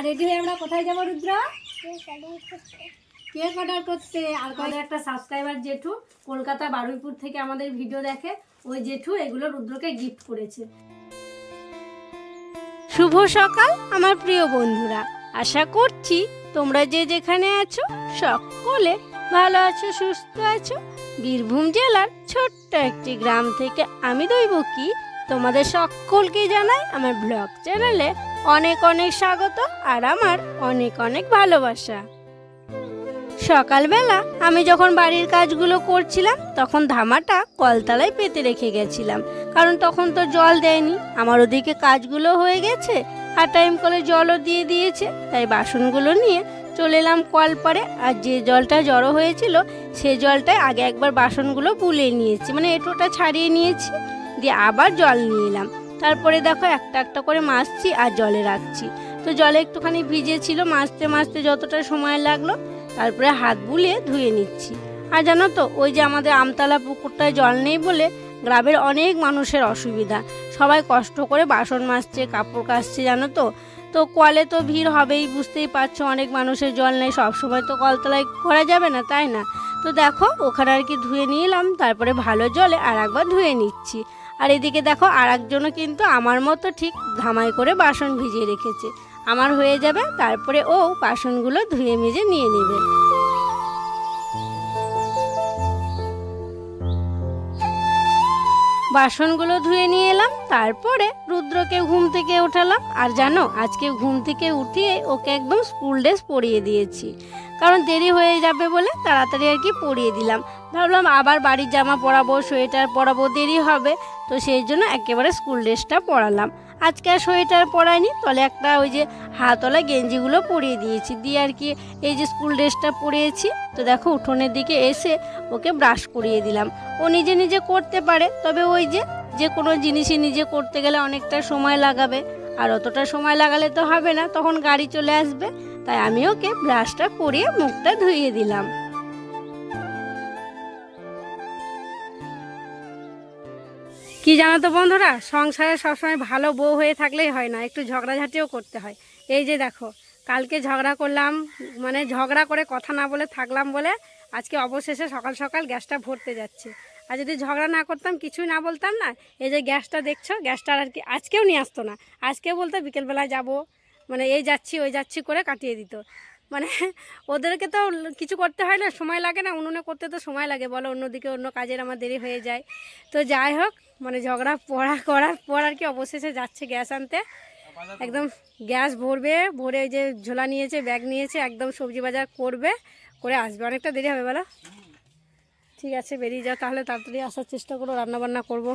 আর ready হয়ে আমরা কোথায় যাব রুদ্র? কেক অর্ডার করতে আর আমাদের একটা সাবস্ক্রাইবার জেঠু? কলকাতা বারুইপুর থেকে আমাদের ভিডিও দেখে। ওই জেঠু এগুলো রুদ্রকে গিফট করেছে। শুভ সকাল আমার প্রিয় বন্ধুরা। আশা করছি তোমরা যে যেখানে আছো সকলে ভালো আছো সুস্থ আছো। বীরভূম জেলার ছোট্ট একটি গ্রাম থেকে আমি দইব কি তোমাদের সকলকে জানাই আমার ব্লগ চ্যানেলে অনেক অনেক স্বাগত আর আমার অনেক অনেক ভালোবাসা। সকালবেলা আমি যখন বাড়ির কাজগুলো করছিলাম, তখন ধামাটা কলতলায় পেতে রেখে গেছিলাম। কারণ তখন তো জল দেয়নি, আমার ওদিকে কাজগুলো হয়ে গেছে আর টাইম কলে জলও দিয়ে দিয়েছে, তাই বাসনগুলো নিয়ে চলে এলাম কল পরে আর যে জলটা জড়ো হয়েছিল, সে জলটায় আগে একবার বাসনগুলো বুলিয়ে নিয়েছি মানে এঁটোটা ছাড়িয়ে নিয়েছি, দিয়ে আবার জল নিয়ে এলাম। তারপরে দেখো একটা একটা করে মাছছি আর জলে রাখছি। তো জলে একটুখানি ভিজে ছিল মাছতে মাছতে যতটা সময় লাগল, তারপরে হাত বুলিয়ে ধুয়ে নিচ্ছি। আর জানো তো, ওই যে আমাদের আমতলা পুকুরটায় জল নেই বলে গ্রামের অনেক মানুষের অসুবিধা। সবাই কষ্ট করে বাসন মাজছে, কাপড় কাচছে, জানো তো। তো কলে তো ভিড় হবেই, বুঝতেই পারছ, অনেক মানুষের জল নেই, সবসময় তো কলতলায় করা যাবে না, তাই না? তো দেখো, ওখানে আর কি ধুয়ে নিয়ে এলাম তারপরে ভালো জলে আর একবার ধুয়ে নিচ্ছি। আর এদিকে দেখো আর একজনও কিন্তু আমার মতো ঠিক ধামাই করে বাসন ভিজিয়ে রেখেছে। আমার হয়ে যাবে, তারপরে ও বাসনগুলো ধুয়ে মেজে নিয়ে নেবে। বাসনগুলো ধুয়ে নিয়ে এলাম, তারপরে রুদ্রকে ঘুম থেকে ওঠালাম। আর জানো, আজকে ঘুম থেকে উঠিয়ে ওকে একদম স্কুল ড্রেস পরিয়ে দিয়েছি। কারণ দেরি হয়ে যাবে বলে তাড়াতাড়ি আর কি পরিয়ে দিলাম। ভাবলাম আবার বাড়ির জামা পরাবো, সোয়েটার পরাবো, দেরি হবে। তো সেই জন্য একেবারে স্কুল ড্রেসটা পরালাম। আজকে আর সোয়েটার পরাইনি তলে একটা ওই যে হাতলা গেঞ্জিগুলো পরিয়ে দিয়েছি। দিয়ে আর কি এই যে স্কুল ড্রেসটা পরিয়েছি, তো দেখো উঠোনের দিকে এসে ওকে ব্রাশ করিয়ে দিলাম। ও নিজে নিজে করতে পারে, তবে ওই যে যে কোনো জিনিসই নিজে করতে গেলে অনেকটা সময় লাগাবে। আর অতটা সময় লাগালে তো হবে না, তখন গাড়ি চলে আসবে। তাই আমি ওকে ব্রাশটা করিয়ে মুখটা ধুইয়ে দিলাম। কি জানো তো বন্ধুরা, সংসারে সবসময় ভালো বউ হয়ে থাকলেই হয় না, একটু ঝগড়াঝাটিও করতে হয়। এই যে দেখো, কালকে ঝগড়া করলাম মানে ঝগড়া করে কথা না বলে থাকলাম বলে আজকে অবশেষে সকাল সকাল গ্যাসটা ভরতে যাচ্ছে। আর যদি ঝগড়া না করতাম, কিছুই না বলতাম না, এই যে গ্যাসটা দেখছ, গ্যাসটা আর কি আজকেও নিয়ে আসতো না। আজকেও বলতো বিকেলবেলায় যাব মানে এই যাচ্ছি, ওই যাচ্ছি করে কাটিয়ে দিত। মানে ওদেরকে তো কিছু করতে হয় না, সময় লাগে না, উনুনে করতে তো সময় লাগে। বলো অন্যদিকে অন্য কাজের আমার দেরি হয়ে যায়। তো যাই হোক মানে ঝগড়া পড়া করার পর আর কি অবশেষে যাচ্ছে গ্যাস আনতে। একদম গ্যাস ভরবে, ভরে যে ঝোলা নিয়েছে, ব্যাগ নিয়েছে, একদম সবজি বাজার করবে, করে আসবে। অনেকটা দেরি হবে বলো? ঠিক আছে, বেরিয়ে যাও, তাহলে তাড়াতাড়ি আসার চেষ্টা করো রান্না বান্না করব।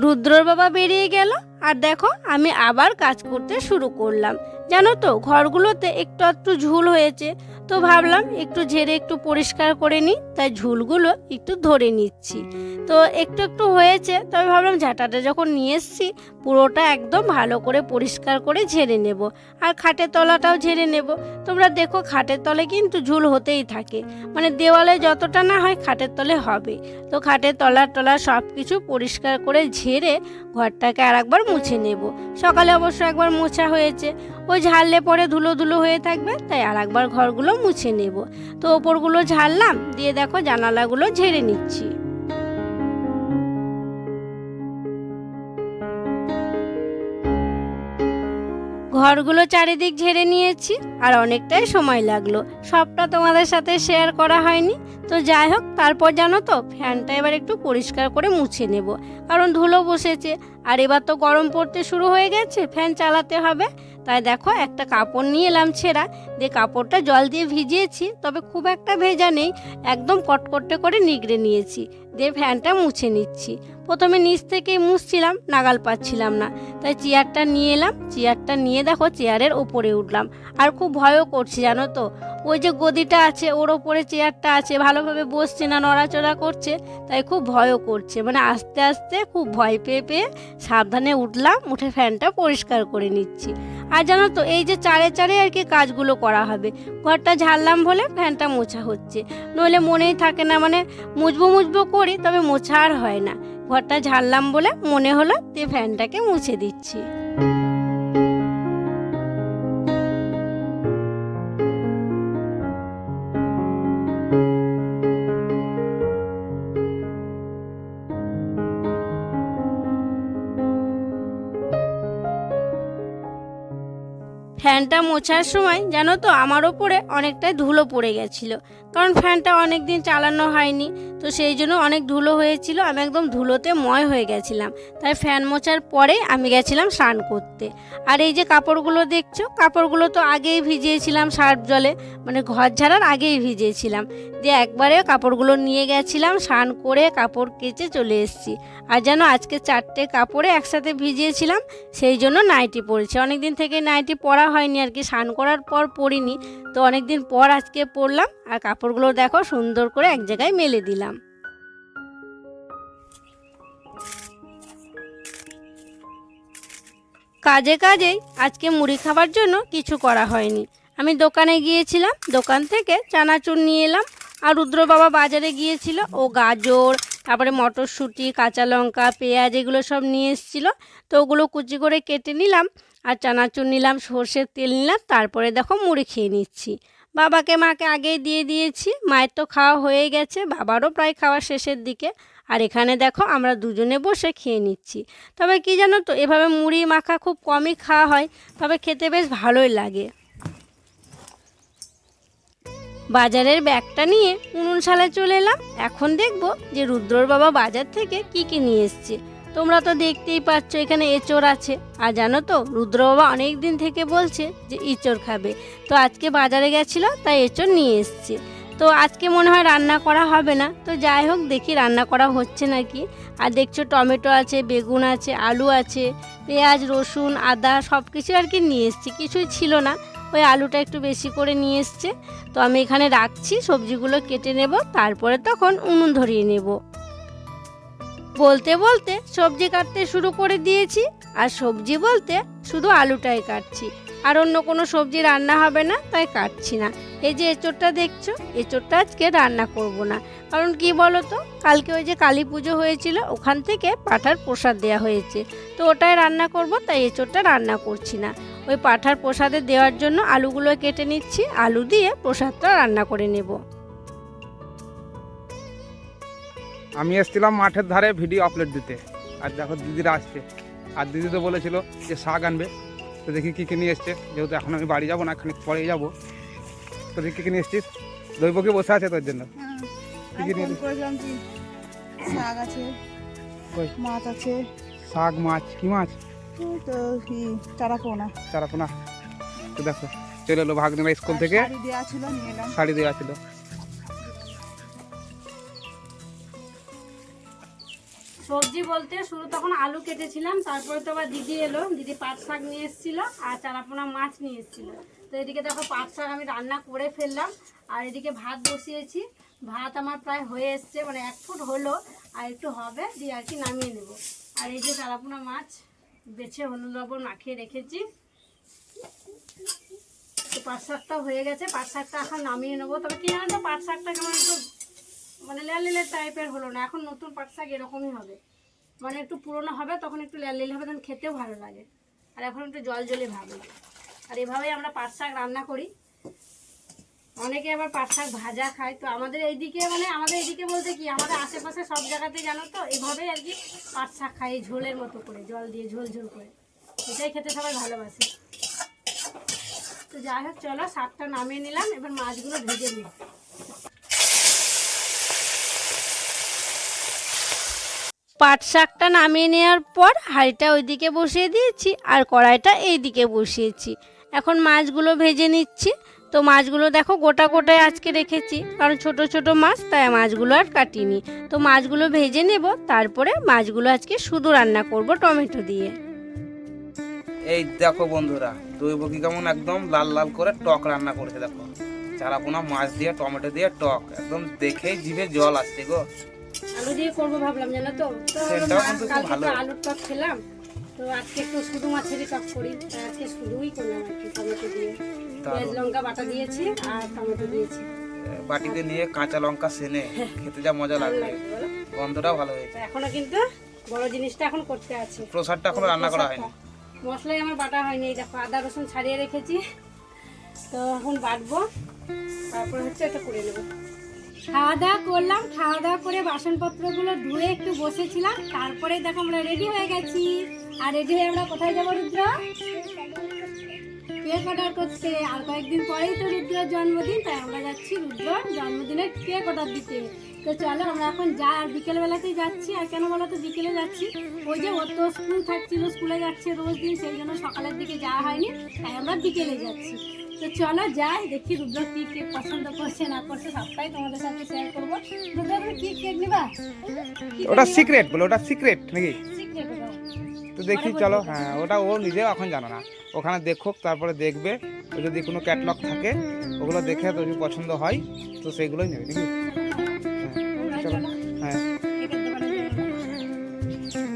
রুদ্রর বাবা বেরিয়ে গেল। আর দেখো, আমি আবার কাজ করতে শুরু করলাম। জানো তো, ঘরগুলোতে একটু একটু ঝুল হয়েছে। তো ভাবলাম একটু ঝেড়ে একটু পরিষ্কার করে নিই, তাই ঝুলগুলো একটু ধরে নিচ্ছি। তো একটু একটু হয়েছে, তবে ভাবলাম ঝাঁটাটা যখন নিয়ে এসছি, পুরোটা একদম ভালো করে পরিষ্কার করে ঝেড়ে নেব। আর খাটের তলাটাও ঝেড়ে নেব। তোমরা দেখো খাটের তলে কিন্তু ঝুল হতেই থাকে। মানে দেওয়ালে যতটা না হয় খাটের তলে হবে। তো খাটের তলার টলা সব কিছু পরিষ্কার করে ঝেড়ে ঘরটাকে আর একবার মুছে নেব। সকালে অবশ্য একবার মোছা হয়েছে। ওই ঝাড়লে পরে ধুলো ধুলো হয়ে থাকবে, তাই আর একবার ঘরগুলো মুছে নেব। তো ওপরগুলো ঝাড়লাম, দিয়ে দেখো জানালাগুলো ঝেড়ে নিচ্ছি। ঘরগুলো চারিদিক ঝেড়ে নিয়েছি, আর অনেকটাই সময় লাগল। সবটা তোমাদের সাথে শেয়ার করা হয়নি। তো যাই হোক, তারপর জানো তো, ফ্যানটা এবার একটু পরিষ্কার করে মুছে নেব। কারণ ধুলো বসেছে, আর এবার তো গরম পড়তে শুরু হয়ে গেছে, ফ্যান চালাতে হবে। তাই দেখো, একটা কাপড় নিয়ে এলাম ছেঁড়া। দিয়ে কাপড়টা জল দিয়ে ভিজিয়েছি, তবে খুব একটা ভেজা নেই। একদম কটকটে করে নিগড়ে নিয়েছি। দিয়ে ফ্যানটা মুছে নিচ্ছি। প্রথমে নিচ থেকেই মুছছিলাম, নাগাল পাচ্ছিলাম না। তাই চেয়ারটা নিয়ে এলাম, চেয়ারটা নিয়ে দেখো, চেয়ারের ওপরে উঠলাম। আর খুব ভয়ও করছি, জানো তো? ওই যে গদিটা আছে, ওর ওপরে চেয়ারটা আছে, ভালোভাবে বসছে না, নড়াচড়া করছে। তাই খুব ভয়ও করছে। মানে আস্তে আস্তে খুব ভয় পেয়ে পেয়ে সাবধানে উঠলাম, উঠে ফ্যানটা পরিষ্কার করে নিচ্ছি। আর জানো তো, এই যে চারে চারে আর কি কাজগুলো করা হবে। ঘরটা ঝাড়লাম বলে ফ্যানটা মোছা হচ্ছে। নইলে মনেই থাকে না মানে মুজবো মুছবো করি, তবে মোছা আর হয় না। ঘরটা ঝাড়লাম বলে মনে হলো তে ফ্যানটাকে মুছে দিচ্ছি। মোছার সময় জানো তো আমার ওপরে অনেকটাই ধুলো পড়ে গেছিল। কারণ ফ্যানটা অনেক দিন চালানো হয়নি, তো সেই জন্য অনেক ধুলো হয়েছিল। আমি একদম ধুলোতে ময় হয়ে গেছিলাম। তাই ফ্যান মোছার পরে আমি গেছিলাম স্নান করতে। আর এই যে কাপড়গুলো দেখছ, কাপড়গুলো তো আগেই ভিজিয়েছিলাম সার্ফ জলে মানে ঘর ঝাড়ার আগেই ভিজিয়েছিলাম। দিয়ে একবারে কাপড়গুলো নিয়ে গেছিলাম, স্নান করে কাপড় কেচে চলে এসেছি। আর যেন আজকে চারটে কাপড়ে একসাথে ভিজিয়েছিলাম, সেই জন্য নাইটি পরেছি। অনেক দিন থেকে নাইটি পরা হয়নি আর কি, স্নান করার পর পরিনি। তো অনেক দিন পর আজকে পরলাম, আর কাপড়গুলো দেখো, সুন্দর করে এক জায়গায় মেলে দিলাম। কাজে কাজেই আজকে মুড়ি খাবার জন্য কিছু করা হয়নি। আমি দোকানে গিয়েছিলাম, দোকান থেকে চানাচুর নিয়ে এলাম, আর রুদ্র বাবা বাজারে গিয়েছিল, ও গাজর, তারপরে মটরশুঁটি, কাঁচা লঙ্কা, পেঁয়াজ এগুলো সব নিয়ে এসেছিল, তো ওগুলো কুচি করে কেটে নিলাম, আর চানাচুর নিলাম, সর্ষের তেল নিলাম, তারপরে দেখো মুড়ি খেয়ে নিচ্ছি। বাবাকে মাকে আগেই দিয়ে দিয়েছি। মায়ের তো খাওয়া হয়ে গেছে, বাবারও প্রায় খাওয়া শেষের দিকে। আর এখানে দেখো আমরা দুজনে বসে খেয়ে নিচ্ছি। তবে কি জানো তো, এভাবে মুড়ি মাখা খুব কমই খাওয়া হয়, তবে খেতে বেশ ভালোই লাগে। বাজারের ব্যাগটা নিয়ে উনুন সালে চলে এলাম। এখন দেখব যে রুদ্রর বাবা বাজার থেকে কি কি নিয়ে এসছে। তোমরা তো দেখতেই পাচ্ছ এখানে এঁচড় আছে। আর জানো তো রুদ্র বাবা অনেক দিন থেকে বলছে যে ইঁচড় খাবে। তো আজকে বাজারে গেছিল, তাই এঁচড় নিয়ে এসছে। তো আজকে মনে হয় রান্না করা হবে না। তো যাই হোক, দেখি রান্না করা হচ্ছে নাকি। আর দেখছ টমেটো আছে, বেগুন আছে, আলু আছে, পেঁয়াজ, রসুন, আদা সব কিছু আর কি নিয়ে এসছি। কিছুই ছিল না। ওই আলুটা একটু বেশি করে নিয়ে এসছে। তো আমি এখানে রাখছি, সবজিগুলো কেটে নেব, তারপরে তখন উনুন ধরিয়ে নেব। বলতে বলতে সবজি কাটতে শুরু করে দিয়েছি, আর সবজি বলতে শুধু আলুটাই কাটছি। আর অন্য কোনো সবজি রান্না হবে না, তাই কাটছি না। এই যে এঁচোড়টা দেখছ, এঁচোড়টা আজকে রান্না করব না। কারণ কি বলো তো কালকে ওই যে কালী পুজো হয়েছিল, ওখান থেকে পাঠার প্রসাদ দেওয়া হয়েছে। তো ওটাই রান্না করব, তাই এঁচোড়টা রান্না করছি না। ওই পাঠার প্রসাদে দেওয়ার জন্য আলুগুলো কেটে নিচ্ছি, আলু দিয়ে প্রসাদটা রান্না করে নেব। আমি এসেছিলাম মাঠের ধারে ভিডিও আপলোড দিতে। আর দেখো দিদিরা আসছে। আর দিদি তো বলেছিল যে শাক আনবে। তো দেখি কী কী নিয়ে এসছে। যেহেতু এখন আমি বাড়ি যাব না খানিক পরেই যাব। তো দেখি কী কী নিয়ে এসছিস? দৈবকে বসে আছে তোর জন্য। ফোন শাক আছে মাছ আছে। শাক মাছ কি মাছ? তো ই চারা চারাপোনা। তো দেখো চলে এলো ভাগ্নিরা স্কুল থেকে। শাড়ি দেওয়া ছিল। সবজি বলতে শুরু তখন আলু কেটেছিলাম, তারপরে তো আবার দিদি এলো, দিদি পাট শাক নিয়ে এসেছিল আর চারাপোনা মাছ নিয়ে এসেছিল। তো এদিকে দেখো পাট শাক আমি রান্না করে ফেললাম, আর এদিকে ভাত বসিয়েছি। ভাত আমার প্রায় হয়ে এসছে মানে এক ফুট হলো, আর একটু হবে, দিয়ে আর কি নামিয়ে নেব। আর এই যে চারাপোনা মাছ, বেছে হলুদ লবণ মাখিয়ে রেখেছি। তো পাট শাকটাও হয়ে গেছে, পাট শাকটা এখন নামিয়ে নেব। তবে কি জানো তো, পাট শাকটা কেমন একটু মানে ল্যালিলের টাইপের হলো না, এখন নতুন পাট শাক এরকমই হবে। মানে একটু পুরনো হবে, তখন একটু ল্যালিল হবে, তখন খেতেও ভালো লাগে। আর এখন একটু জল জলে ভাব আর এভাবেই আমরা পাট শাক রান্না করি। অনেকে আবার পাট শাক ভাজা খায়। তো আমাদের এইদিকে মানে আমাদের এইদিকে বলতে কি, আমাদের আশেপাশে সব জায়গাতে জানো তো এইভাবেই আর কি পাট শাক খাই ঝোলের মতো করে, জল দিয়ে ঝোল ঝোল করে। এটাই খেতে সবাই ভালোবাসে। তো যাই হোক, চলো শাকটা নামিয়ে নিলাম, এবার মাছগুলো ভেজে নিই। পাট শাকটা নামিয়ে নেওয়ার পর হাঁড়িটা ওইদিকে বসিয়ে দিয়েছি আর কড়াইটা এই দিকে বসিয়েছি। এখন মাছগুলো ভেজে নিচ্ছি। তো মাছগুলো দেখো গোটা গোটায় আজকে রেখেছি। কারণ ছোট ছোট মাছ, তাই মাছগুলো আর কাটিনি। তো মাছগুলো ভেজে নেব, তারপরে মাছগুলো আজকে শুধু রান্না করব টমেটো দিয়ে। এই দেখো বন্ধুরা দৈব বকি কেমন একদম লাল লাল করে টক রান্না করেছে, দেখো। চারাপোনা মাছ দিয়ে, টমেটো দিয়ে টক, একদম দেখেই জিভে জল আসছে গো। আলু দিয়ে করব ভাবলাম জানো তো? কালকে তো আলুর টক খেলাম। তো আজকে একটু শুধু মাছেরই টক করি। আজকে শুধুই করলাম আর কি টমেটো দিয়ে। পেঁয়াজ লঙ্কা বাটা দিয়েছি আর টমেটো দিয়েছি। বাটিতে নিয়ে কাঁচা লঙ্কা সেনে খেতে যা মজা লাগবে। গন্ধটাও ভালো হয়েছে। এখনও কিন্তু বড় জিনিসটা এখন করতে আছে। প্রসাদটা এখনও রান্না করা হয়নি। মশলাই আমার বাটা হয়নি এই দেখো আদা রসুন ছাড়িয়ে রেখেছি। তো এখন বাটবো তারপর হচ্ছে এটা করে নেব। খাওয়া দাওয়া করলাম খাওয়া দাওয়া করে বাসনপত্রগুলো ধুয়ে একটু বসেছিলাম, তারপরে দেখো আমরা রেডি হয়ে গেছি। আর রেডি হয়ে আমরা কোথায় যাব, রুদ্র? কেক অর্ডার করতে আর কয়েকদিন পরেই তো রুদ্রের জন্মদিন, তাই আমরা যাচ্ছি রুদ্র জন্মদিনের কেক অর্ডার দিতে। তো চলো, আমরা এখন যা, আর বিকেলবেলাতেই যাচ্ছি। আর কেন বলো তো, বিকেলে যাচ্ছি। ওই যে ওর তো স্কুল থাকছিল, স্কুলে যাচ্ছে রোজ দিন, সেই জন্য সকালের দিকে যাওয়া হয়নি, তাই আমরা বিকেলে যাচ্ছি। তো চলো যাই দেখি রুদ্র কি কেক পছন্দ করছে না করছে সবটাই তোমাদের সাথে শেয়ার করব। রুদ্র তুমি কি কেক নিবা? ওটা সিক্রেট বলে ওটা সিক্রেট নাকি? তো দেখি চলো হ্যাঁ ওটা ও নিজেও এখন জানো না। ওখানে দেখুক তারপরে দেখবে। যদি কোনো ক্যাটলগ থাকে ওগুলো দেখে তো যদি পছন্দ হয় তো সেইগুলোই নেবে নাকি? হ্যাঁ চলো। হ্যাঁ।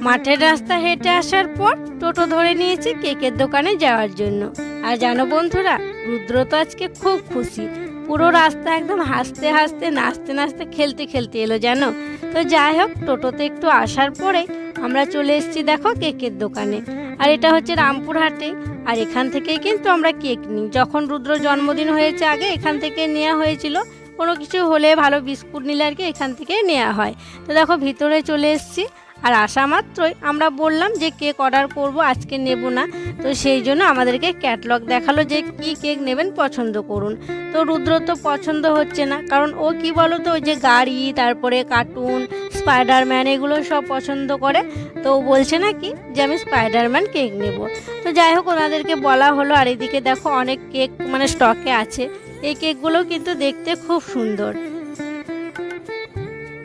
মাঠের রাস্তা হেঁটে আসার পর টোটো ধরে নিয়েছি কেকের দোকানে যাওয়ার জন্য। আর জানো বন্ধুরা রুদ্র তো আজকে খুব খুশি। পুরো রাস্তা একদম হাসতে হাসতে, নাচতে নাচতে, খেলতে খেলতে এলো জানো? তো যাই হোক, টোটোতে একটু আসার পরে আমরা চলে এসেছি দেখো কেকের দোকানে। আর এটা হচ্ছে রামপুরহাটে। আর এখান থেকেই কিন্তু আমরা কেক নিই। যখন রুদ্র জন্মদিন হয়েছে আগে, এখান থেকে নেওয়া হয়েছিল। কোনো কিছু হলে ভালো বিস্কুট নিলে আর কি এখান থেকে নেওয়া হয়। তো দেখো ভিতরে চলে এসেছি। আর আসা মাত্রই আমরা বললাম যে কেক অর্ডার করব, আজকে নেব না। তো সেই জন্য আমাদেরকে ক্যাটলগ দেখাল যে কি কেক নেবেন পছন্দ করুন। তো রুদ্র তো পছন্দ হচ্ছে না, কারণ ও কি বলো তো ওই যে গাড়ি, তারপরে কার্টুন, স্পাইডারম্যান এগুলো সব পছন্দ করে। তো ও বলছে নাকি যে আমি স্পাইডারম্যান কেক নেব। তো যাই হোক, ওনাদেরকে বলা হলো, আর এদিকে দেখো অনেক কেক মানে স্টকে আছে। এই কেকগুলো কিন্তু দেখতে খুব সুন্দর।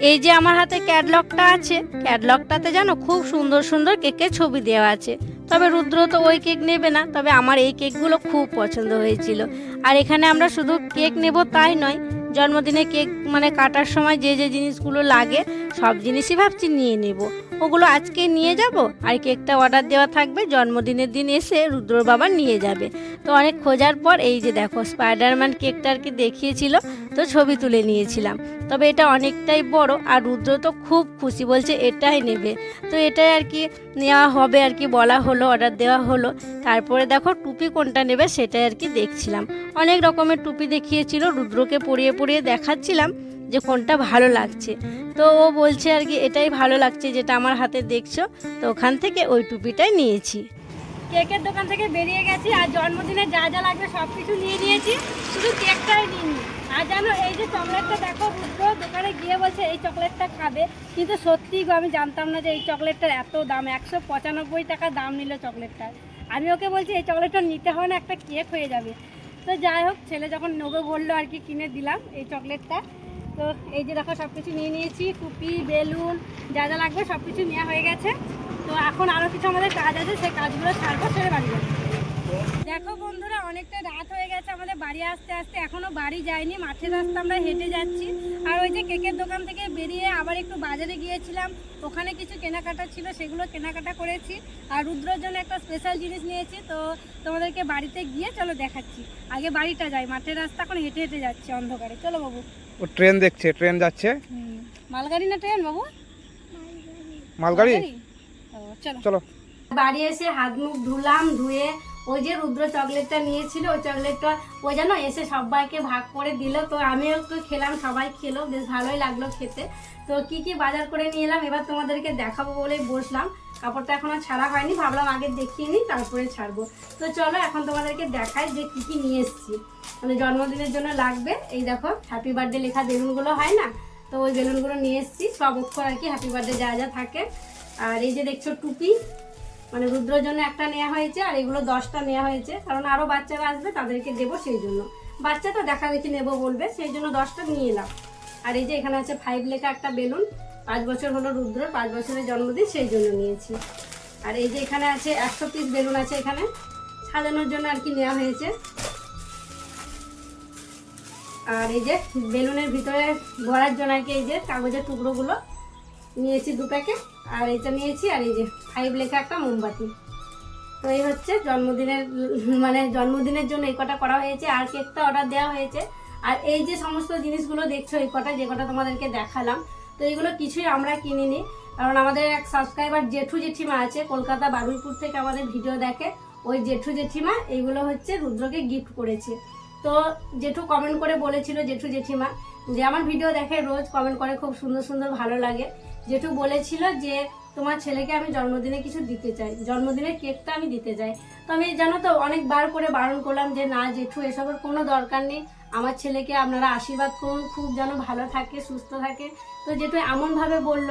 এই যে আমার হাতে ক্যাটলগটা আছে, ক্যাটলগটাতে জানো খুব সুন্দর সুন্দর কেকের ছবি দেওয়া আছে। তবে রুদ্র তো ওই কেক নেবে না, তবে আমার এই কেকগুলো খুব পছন্দ হয়েছিল। আর এখানে আমরা শুধু কেক নেব তাই নয়, জন্মদিনে কেক মানে কাটার সময় যে যে জিনিসগুলো লাগে, সব জিনিসই ভাবছি নিয়ে নেব। ওগুলো আজকে নিয়ে যাব, আর কেকটা অর্ডার দেওয়া থাকবে, জন্মদিনের দিন এসে রুদ্রর বাবা নিয়ে যাবে। তো অনেক খোঁজার পর এই যে দেখো স্পাইডারম্যান কেকটা আর কি দেখিয়েছিল তো ছবি তুলে নিয়েছিলাম। তবে এটা অনেকটাই বড় আর রুদ্র তো খুব খুশি, বলছে এটাই নেবে। তো এটাই আর কি নেওয়া হবে, আর কি বলা হলো অর্ডার দেওয়া হলো। তারপরে দেখো টুপি কোনটা নেবে সেটাই আর কি দেখছিলাম। অনেক রকমের টুপি দেখিয়েছিল, রুদ্রকে পরিয়ে পরিয়ে দেখাচ্ছিলাম যে কোনটা ভালো লাগছে। তো ও বলছে আর কি, এটাই ভালো লাগছে যেটা আমার হাতে দেখছ, তো ওখান থেকে ওই টুপিটাই নিয়েছি। কেকের দোকান থেকে বেরিয়ে গেছি আর জন্মদিনে যা যা লাগবে সব কিছু নিয়ে নিয়েছি। শুধু কেকটাই নিইনি। আর জানো, এই যে চকলেটটা দেখো রুদ্র দোকানে গিয়ে বলছে এই চকলেটটা খাবে। কিন্তু সত্যি গো, আমি জানতাম না যে এই চকলেটটার এত দাম, একশো পঁচানব্বই টাকা দাম নিল চকলেটটার আমি ওকে বলছি, এই চকলেটটা নিতে হবে না, একটা কেক হয়ে যাবে। তো যাই হোক, ছেলে যখন নেবে বলল আর কি, কিনে দিলাম এই চকলেটটা। তো এই যে দেখো সব কিছু নিয়ে নিয়েছি টুপি বেলুন, যা যা লাগবে সব কিছু নেওয়া হয়ে গেছে। তো এখন আরও কিছু আমাদের কাজ আছে, সেই কাজগুলো ছাড়বো ছেড়ে বাড়ি যাব। দেখো বন্ধুরা অনেকটা রাত হয়ে গেছে আমাদের বাড়ি আসতে আসতে। এখনও বাড়ি যায়নি মাঠের রাস্তা আমরা হেঁটে যাচ্ছি। আর ওই যে কেকের দোকান থেকে বেরিয়ে আবার একটু বাজারে গিয়েছিলাম। ওখানে কিছু কেনাকাটা ছিল সেগুলো কেনাকাটা করেছি। আর রুদ্রর জন্য একটা স্পেশাল জিনিস নিয়েছি তো তোমাদেরকে বাড়িতে গিয়ে চলো দেখাচ্ছি। আগে বাড়িটা যাই মাঠের রাস্তা এখন হেঁটে হেঁটে যাচ্ছি অন্ধকারে। চলো বাবু। ও ট্রেন দেখছে ট্রেন যাচ্ছে? মালগাড়ি না ট্রেন বাবু? মালগাড়ি? চলো। চলো। বাড়ি এসে হাত মুখ ধুলাম ধুয়ে ওই যে রুদ্র চকলেটটা নিয়েছিল, ওই চকলেটটা ও যেন এসে সবাইকে ভাগ করে দিল। তো আমিও একটু খেলাম, সবাই খেলো, বেশ ভালোই লাগল খেতে। তো কি কি বাজার করে নিয়ে এলাম, এবার তোমাদেরকে দেখাবো বলেই বসলাম। কাপড়টা এখনও ছাড়া হয়নি, ভাবলাম আগে দেখিয়ে নিই, তারপরে ছাড়বো। তো চলো এখন তোমাদেরকে দেখাই যে কি কি নিয়ে এসেছি। মানে জন্মদিনের জন্য লাগবে। এই দেখো হ্যাপি বার্থডে লেখা বেলুনগুলো হয় না? তো ওই বেলুনগুলো নিয়ে এসেছি, সব অক্ষর আর কি হ্যাপি বার্থডে যা যা থাকে। আর এই যে দেখছ টুপি মানে রুদ্রর জন্য একটা নেওয়া হয়েছে আর এগুলো দশটা নেওয়া হয়েছে। কারণ আরও বাচ্চারা আসবে তাদেরকে দেবো সেই জন্য। বাচ্চা তো দেখা দেখি নেব বলবে, সেই জন্য দশটা নিয়ে এলাম। আর এই যে এখানে আছে ফাইভ লেখা একটা বেলুন, পাঁচ বছর হলো রুদ্র, পাঁচ বছরের জন্মদিন, সেই জন্য নিয়েছি। আর এই যে এখানে আছে একশো পিস বেলুন আছে এখানে, সাজানোর জন্য আর কি নেওয়া হয়েছে। আর এই যে বেলুনের ভিতরে ভরার জন্য আর কি এই যে কাগজের টুকরোগুলো নিয়েছি দু প্যাকেট আর এটা নিয়েছি আর এই যে ফাইভ লেখা একটা মোমবাতি। তো এই হচ্ছে জন্মদিনের মানে জন্মদিনের জন্য এই কটা করা হয়েছে, আর কেকটা অর্ডার দেওয়া হয়েছে। আর এই যে সমস্ত জিনিসগুলো দেখছ এই কটা, যে কটা তোমাদেরকে দেখালাম, তো এইগুলো কিছুই আমরা কিনিনি। কারণ আমাদের এক সাবস্ক্রাইবার জেঠু জেঠিমা আছে, কলকাতা বারুইপুর থেকে আমাদের ভিডিও দেখে। ওই জেঠু জেঠিমা এইগুলো হচ্ছে রুদ্রকে গিফট করেছে। তো জেঠু কমেন্ট করে বলেছিল, জেঠু জেঠিমা, যে আমার ভিডিও দেখে রোজ কমেন্ট করে, খুব সুন্দর সুন্দর ভালো লাগে। জেঠু বলেছিল যে তোমার ছেলেকে আমি জন্মদিনে কিছু দিতে চাই। জন্মদিনের কেকটা আমি দিতে চাই। তো আমি জানো তো, অনেকবার করে বারণ করলাম যে, না জেঠু, এসবের কোনো দরকার নেই। আমার ছেলেকে আপনারা আশীর্বাদ করুন, খুব যেন ভালো থাকে, সুস্থ থাকে। তো জেঠু এমনভাবে বলল,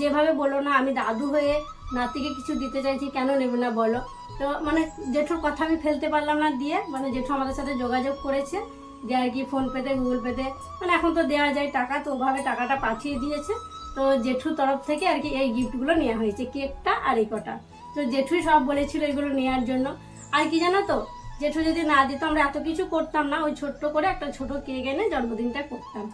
যেভাবে বলল না, আমি দাদু হয়ে নাতিকে কিছু দিতে চাইছি, কেন নেবে না বলো? তো মানে জেঠুর কথা আমি ফেলতে পারলাম না দিয়ে মানে জেঠু আমাদের সাথে যোগাযোগ করেছে যে কি ফোনপেতে গুগল পেতে। মানে এখন তো দেওয়া যায় টাকা, তো ওভাবে টাকাটা পাঠিয়ে দিয়েছে। তো জেঠুর তরফ থেকে আর কি এই গিফটগুলো নেওয়া হয়েছে, কেকটা আর এই কটা। তো জেঠুই সব বলেছিল এগুলো নেওয়ার জন্য। আর কি জানো তো, জেঠু যদি না দিত আমরা এত কিছু করতাম না, ওই ছোট্ট করে একটা ছোট কেক এনে জন্মদিনটা করতাম।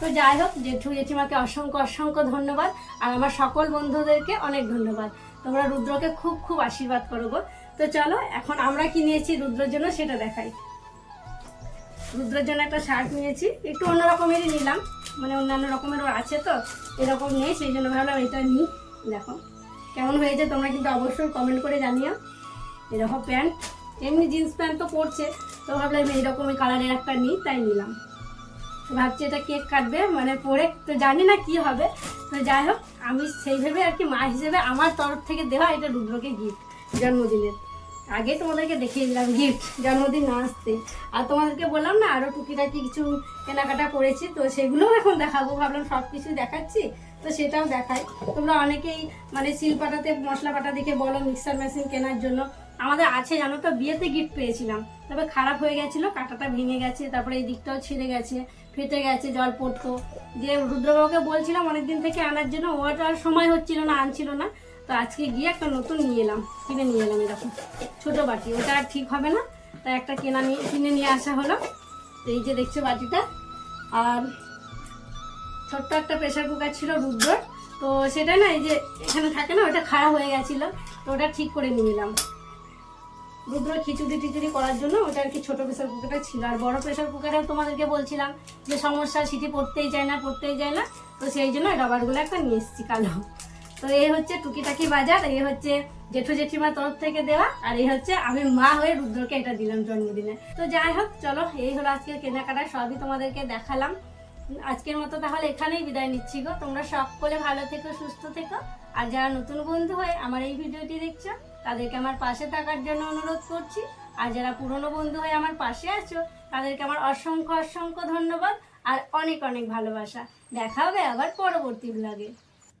তো যাই হোক, জেঠু জেঠিমাকে অসংখ্য অসংখ্য ধন্যবাদ, আর আমার সকল বন্ধুদেরকে অনেক ধন্যবাদ। তোমরা রুদ্রকে খুব খুব আশীর্বাদ করো গো। তো চলো, এখন আমরা কি নিয়েছি রুদ্রের জন্য সেটা দেখাই। রুদ্রের জন্য একটা শার্ট নিয়েছি, একটু অন্য রকমেরই নিলাম। মানে অন্যান্য রকমেরও আছে তো, এরকম নেই, সেই জন্য ভাবলাম এটা নিই, দেখো। কেমন হয়েছে তোমরা কিন্তু অবশ্যই কমেন্ট করে জানিও। এরকম প্যান্ট, এমনি জিন্স প্যান্ট তো পরছে, তো ভাবলাম এইরকমই কালারের একটা নিই, তাই নিলাম। ভাবছি এটা কেক কাটবে মানে পরে তো জানি না কি হবে। তো যাই হোক, আমি সেই ভেবে আর কি মা হিসেবে আমার তরফ থেকে দেওয়া এটা রুদ্রকে গিফট জন্মদিনের। আগে তোমাদেরকে দেখিয়ে দিলাম গিফট জন্মদিন না আসতে আর তোমাদেরকে বললাম না আরও টুকিটাকি কিছু কেনাকাটা করেছি, তো সেগুলোও এখন দেখাবো। ভাবলাম সব কিছু দেখাচ্ছি, তো সেটাও দেখাই। তোমরা অনেকেই মানে শিল পাটাতে মশলা পাটা দেখে বলো মিক্সার মেশিন কেনার জন্য। আমাদের আছে, জানো তো, বিয়েতে গিফট পেয়েছিলাম। তবে খারাপ হয়ে গেছিল, কাঁটাটা ভেঙে গেছে, তারপরে এই দিকটাও ছিঁড়ে গেছে, ফেটে গেছে, জল পড়তো। যে রুদ্রবাবুকে বলছিলাম অনেকদিন থেকে আনার জন্য, ওটা আর সময় হচ্ছিল না, আনছিল না। তো আজকে গিয়ে একটা নতুন নিয়ে এলাম, কিনে নিয়ে এলাম এরকম ছোটো বাটি। ওটা আর ঠিক হবে না, তাই একটা কেনা নিয়ে, কিনে নিয়ে আসা হলো। এই যে দেখছ বাটিটা, আর ছোট্ট একটা প্রেশার কুকার ছিল রুদ্রর, তো সেটা না, এই যে এখানে থাকে না, ওটা খারাপ হয়ে গেছিল, তো ওটা ঠিক করে নিয়ে এলাম। রুদ্র খিচুড়ি টিচুড়ি করার জন্য ওটা আর কি ছোটো প্রেশার কুকারটা ছিল। আর বড় প্রেশার কুকারেও তোমাদেরকে বলছিলাম যে সমস্যা, সিটি পড়তেই যায় না, পড়তেই যায় না, তো সেই জন্য রবারগুলো একটা নিয়ে এসেছি কালো। তো এই হচ্ছে টুকিটাকি বাজার এই হচ্ছে জেঠু জেঠিমার তরফ থেকে দেওয়া, আর এই হচ্ছে আমি মা হয়ে রুদ্রকে এটা দিলাম জন্মদিনে। তো যাই হোক, চলো, এই হলো আজকের কেনাকাটা, সবই তোমাদেরকে দেখালাম। আজকের মতো তাহলে এখানেই বিদায় নিচ্ছি গো। তোমরা সকলে ভালো থেকো, সুস্থ থেকো। আর যারা নতুন বন্ধু হয়ে আমার এই ভিডিওটি দেখছ, তাদেরকে আমার পাশে থাকার জন্য অনুরোধ করছি। আর যারা পুরনো বন্ধু হয়ে আমার পাশে আছো, তাদেরকে আমার অসংখ্য অসংখ্য ধন্যবাদ আর অনেক অনেক ভালোবাসা। দেখা হবে আবার পরবর্তী ব্লগে